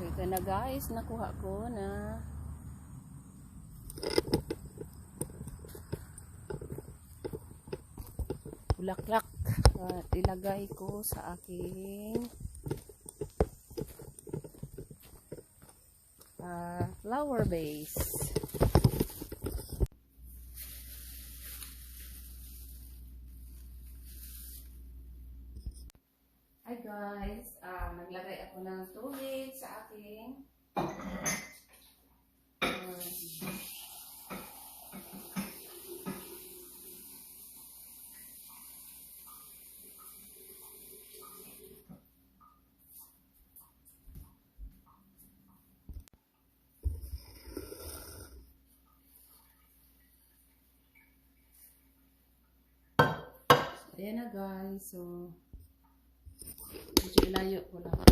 So ito na guys, nakuha ko na. Bulaklak at ilagay ko sa aking ah, flower base. Hi guys, ah naglagay ako ng tubig um, Ayan na guys, so medyo ilayo ko lang.